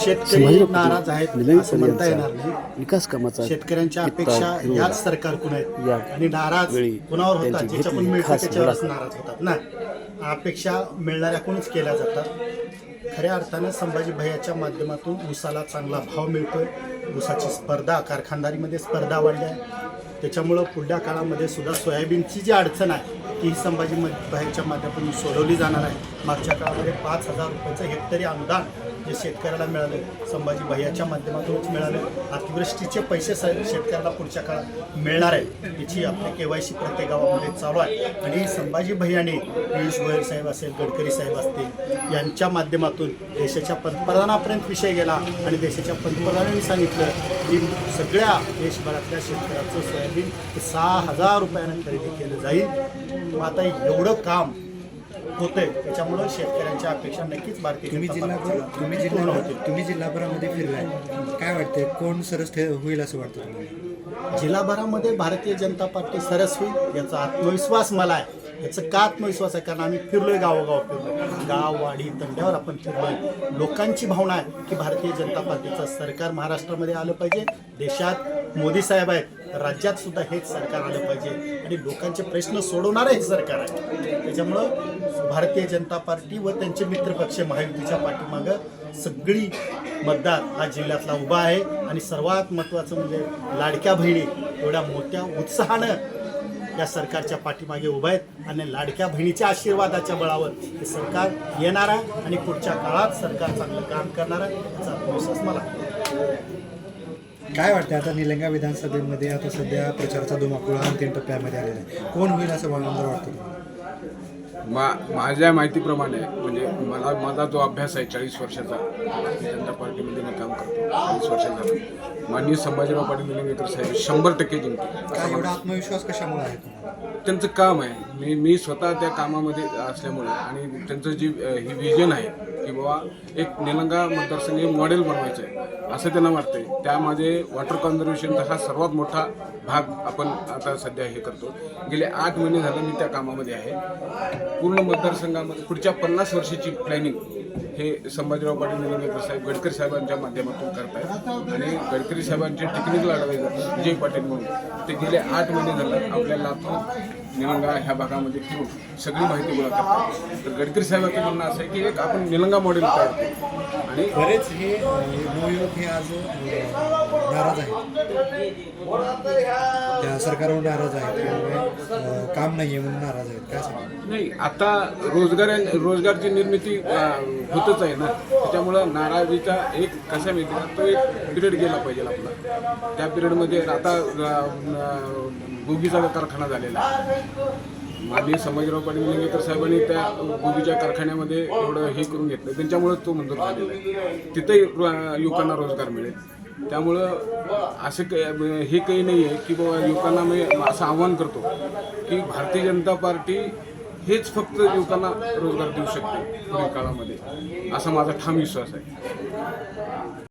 शेतकरी नाराज आहेत असं म्हणता येणार नाही. विकास कामाचा शेतकऱ्यांच्या अपेक्षा याच सरकारकडून आहेत? आणि नाराज कुणावर होतात? ज्याच्याकडून त्याच्यावरच. नाराज होतात ना. अपेक्षा मिळणाऱ्याकडूनच केल्या जातात? खऱ्या अर्थानं संभाजी भैयाच्या माध्यमातून ऊसाला चांगला भाव मिळतोय. ऊसाची स्पर्धा कारखानदारीमध्ये स्पर्धा वाढली आहे त्याच्यामुळं पुढल्या काळामध्ये सुद्धा सोयाबीनची जी अडचण आहे ती ही संभाजी म- भैयाच्या माध्यमातून सोडवली जाणार आहे. मागच्या काळामध्ये पाच हजार रुपयाचं हेक्टरी अनुदान जे शेतकऱ्याला मिळाले संभाजी भैयाच्या माध्यमातूनच मिळाले. अतिवृष्टीचे पैसे स- शेतकऱ्याला पुढच्या काळात मिळणार आहे याची आपली के वाय सी प्रत्येक गावामध्ये चालू आहे. आणि संभाजी भैयाने पियुष गोयल साहेब असेल गडकरी साहेब असतील यांच्या माध्यमातून देशाच्या पंतप्रधानापर्यंत विषय गेला आणि देशाच्या पंतप्रधानांनी सांगितलं की सगळ्या देशभरातल्या शेतकऱ्याचं सोयाबीन सहा हजार रुपयानं खरेदी केलं जाईल. आता एवढं काम होतंय. त्याच्यामुळं शेतकऱ्यांच्या अपेक्षा नक्कीच भारतीय तुम्ही पार्टीला तुम्ही जिल्हा. तुम्ही जिल्हाभरामध्ये फिरलाय. काय वाटतंय? कोण सरस होईल असं वाटतं तुम्हाला? जिल्हाभरामध्ये भारतीय जनता पार्टी सरस होईल याचा आत्मविश्वास मला आहे. याचं का आत्मविश्वास आहे? कारण आम्ही फिरलोय गावोगाव फिरलोय. गाव वाडी तंड्यावर आपण फिरलोय. लोकांची भावना आहे की भारतीय जनता पार्टीचं सरकार महाराष्ट्रामध्ये आलं पाहिजे. देशात मोदी साहेब आहेत. राज्यात सुद्धा हेच सरकार आलं पाहिजे. आणि लोकांचे प्रश्न सोडवणारं हे सरकार आहे. त्याच्यामुळं भारतीय जनता पार्टी व त्यांचे मित्रपक्ष महायुतीच्या पाठीमागं सगळी मतदार हा जिल्ह्यातला उभा आहे. आणि सर्वात महत्त्वाचं म्हणजे लाडक्या बहिणी एवढ्या मोठ्या उत्साहानं या सरकारच्या पाठीमागे उभा आहेत. आणि लाडक्या बहिणीच्या आशीर्वादाच्या बळावर हे सरकार येणार आहे. आणि पुढच्या काळात सरकार चांगलं काम करणार आहे. याचा आत्मविश्वास मला काय वाटतं आता निलंगा विधानसभेमध्ये आता सध्या प्रचाराचा धुमाकूळ अंतिम टप्प्यामध्ये आलेला आहे. कोण होईल असं मला वाटतं तुम्हाला? मा माझ्या माहितीप्रमाणे म्हणजे मला माझा जो अभ्यास आहे चाळीस वर्षाचा भारतीय जनता पार्टीमध्ये मी काम करतो चाळीस वर्षाचा. माननीय संभाजीराव पाटील निलंगेकर साहेब शंभर टक्के जिंकतील. काय एवढा आत्मविश्वास कशामुळे आहे तुम्हाला? त्यांचं काम आहे. मी मी स्वतः त्या कामामध्ये असल्यामुळे आणि त्यांचं जी अ, ही विजन आहे की बाबा एक निलंगा मतदारसंघ हे मॉडेल बनवायचं आहे. असं त्यांना वाटतंय. त्यामध्ये वॉटर कॉन्झर्वेशनचा हा सर्वात मोठा भाग आपण आता सध्या हे करतो. गेले आठ महिने झालं मी त्या कामामध्ये आहे. पूर्ण मतदारसंघामध्ये पुढच्या पन्नास वर्षाची प्लॅनिंग हे संभाजीराव पाटील निलंगेकर साहेब गडकरी साहेबांच्या माध्यमातून करतायत. आणि गडकरी साहेबांचे टेक्निकल ॲडवायझर विजय पाटील म्हणून. ते गेले आठ महिने झालं आपल्या लातूर निलंगा ह्या भागामध्ये फिरून सगळी माहिती गोळा करतात. तर गडकरी साहेबांचं म्हणणं असं आहे की एक आपण निलंगा मॉडेल तयार करू. आणि बरेच हे नवयुवक हे आज नाराज आहेत. त्या सरकारवर नाराज आहेत त्यामुळे काम नाही आहे म्हणून नाराज आहेत. काय सांगा नाही आता रोजगार रोजगारची निर्मिती होतच आहे ना. त्याच्यामुळं नाराजीचा एक कसा माहिती का? तो एक पिरियड गेला पाहिजे आपला. त्या पिरियडमध्ये आता अं, बोगीचा कारखाना झालेला आहे. माननीय संभाजीराव पाटील निलंगेकर साहेबांनी त्या बोगीच्या कारखान्यामध्ये एवढं हे करून घेतलं. त्यांच्यामुळं तो मंजूर झालेला आहे. तिथे युवकांना रोजगार मिळेल. त्यामुळं असं काही हे काही नाही आहे की बाबा युवकांना मी असं आव्हान करतो की भारतीय जनता पार्टी हेच फक्त युवकांना रोजगार देऊ शकते पुढील काळामध्ये. असा माझा ठाम विश्वास आहे.